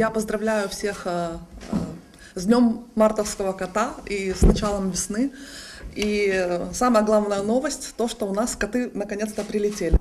я поздравляю всех э, э, с Днем Мартовского кота и с началом весны. И э, самая главная новость, то, что у нас коты наконец-то прилетели.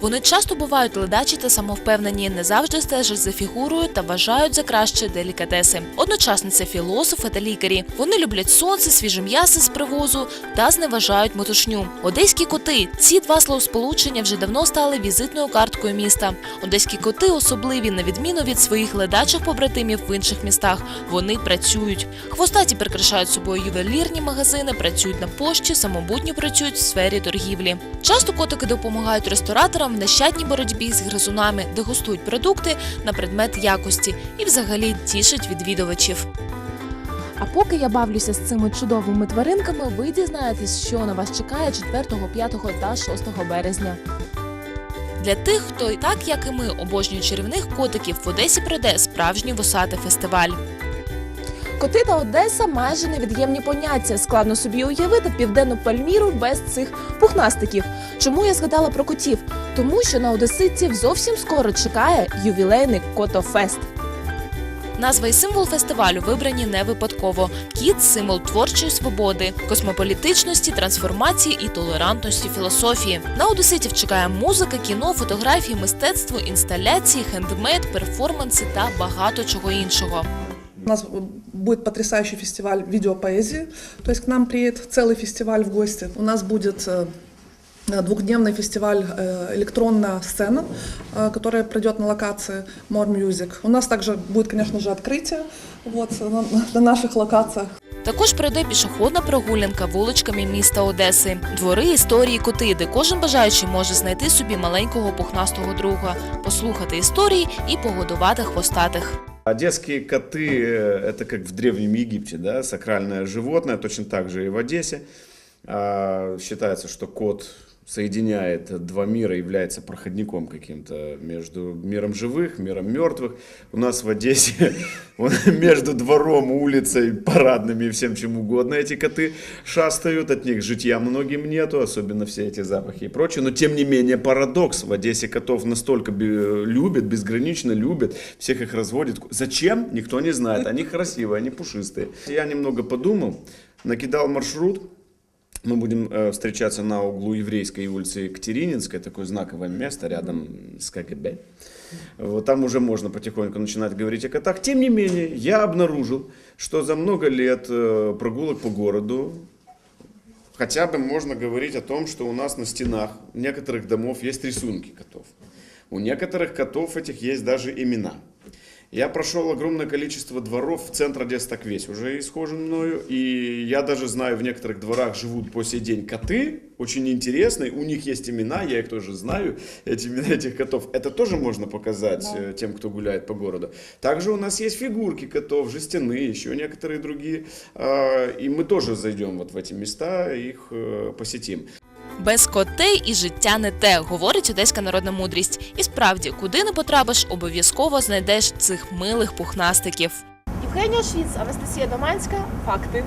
Вони часто бувають ледачі та самовпевнені, не завжди стежать за фігурою та вважають за краще делікатеси. Одночасно це філософи та лікарі. Вони люблять сонце, свіже м'ясо з привозу та зневажають метушню. Одеські коти. Ці два словосполучення вже давно стали візитною карткою міста. Одеські коти особливі на відміну від своїх ледачих побратимів в інших містах. Вони працюють. Хвостаті прикрашають собою ювелірні магазини, працюють на пошті, самобутньо працюють в сфері торгівлі. Часто котики допомагають рестораторам в нещадній боротьбі з гризунами, дегустують продукти на предмет якості і взагалі тішать відвідувачів. А поки я бавлюся з цими чудовими тваринками, ви дізнаєтесь, що на вас чекає 4, 5 та 6 березня. Для тих, хто так як і ми обожнює чарівних котиків, в Одесі пройде справжній вусатий фестиваль. Коти та Одеса майже невід'ємні поняття. Складно собі уявити південну Пальміру без цих пухнастиків. Чому я згадала про котів? Тому що на одеситів зовсім скоро чекає ювілейний Котофест. Назва і символ фестивалю вибрані не випадково. Кіт символ творчої свободи, космополітичності, трансформації і толерантності філософії. На одеситів чекає музика, кіно, фотографії, мистецтво, інсталяції, хендмейд, перформанси та багато чого іншого. У нас будет потрясающий фестиваль видеопоэзии, то есть к нам приедет целый фестиваль в гости. У нас будет э, двухдневный фестиваль э, «Электронная сцена», э, которая пройдет на локации More Music. У нас также будет, конечно же, открытие вот, на, на наших локациях. Також пройде пішохідна прогулянка вуличками міста Одеси, двори історії коти, де кожен бажаючий може знайти собі маленького пухнастого друга, послухати історії і погодувати хвостатих. Одесские коты э, – это как в Древнем Египте, да, сакральное животное, точно так же и в Одессе. А, Считается, что кот соединяет два мира, является проходником каким-то между миром живых, миром мертвых. У нас в Одессе между двором, улицей, парадными и всем чем угодно эти коты шастают, от них житья многим нету, особенно все эти запахи и прочее. Но тем не менее парадокс, в Одессе котов настолько любят, безгранично любят, всех их разводят. Зачем? Никто не знает. Они красивые, они пушистые. Я немного подумал, накидал маршрут, мы будем э, встречаться на углу Еврейской улицы Екатерининской, такое знаковое место рядом с КГБ. Вот там уже можно потихоньку начинать говорить о котах. Тем не менее, я обнаружил, что за много лет э, прогулок по городу хотя бы можно говорить о том, что у нас на стенах некоторых домов есть рисунки котов. У некоторых котов этих есть даже имена. Я прошел огромное количество дворов в центр Одессы так весь уже исхожен мною. И я даже знаю, в некоторых дворах живут по сей день коты, очень интересные, у них есть имена, я их тоже знаю, эти имена этих котов. Это тоже можно показать э, тем, кто гуляет по городу. Также у нас есть фигурки котов, жестяные, еще некоторые другие. А, И мы тоже зайдем вот в эти места, их э, посетим. Без котей і життя не те, говорить одеська народна мудрість. І справді, куди не потрапиш, обов'язково знайдеш цих милих пухнастиків. Євгенія Швіц, Анастасія Доманська. Факти.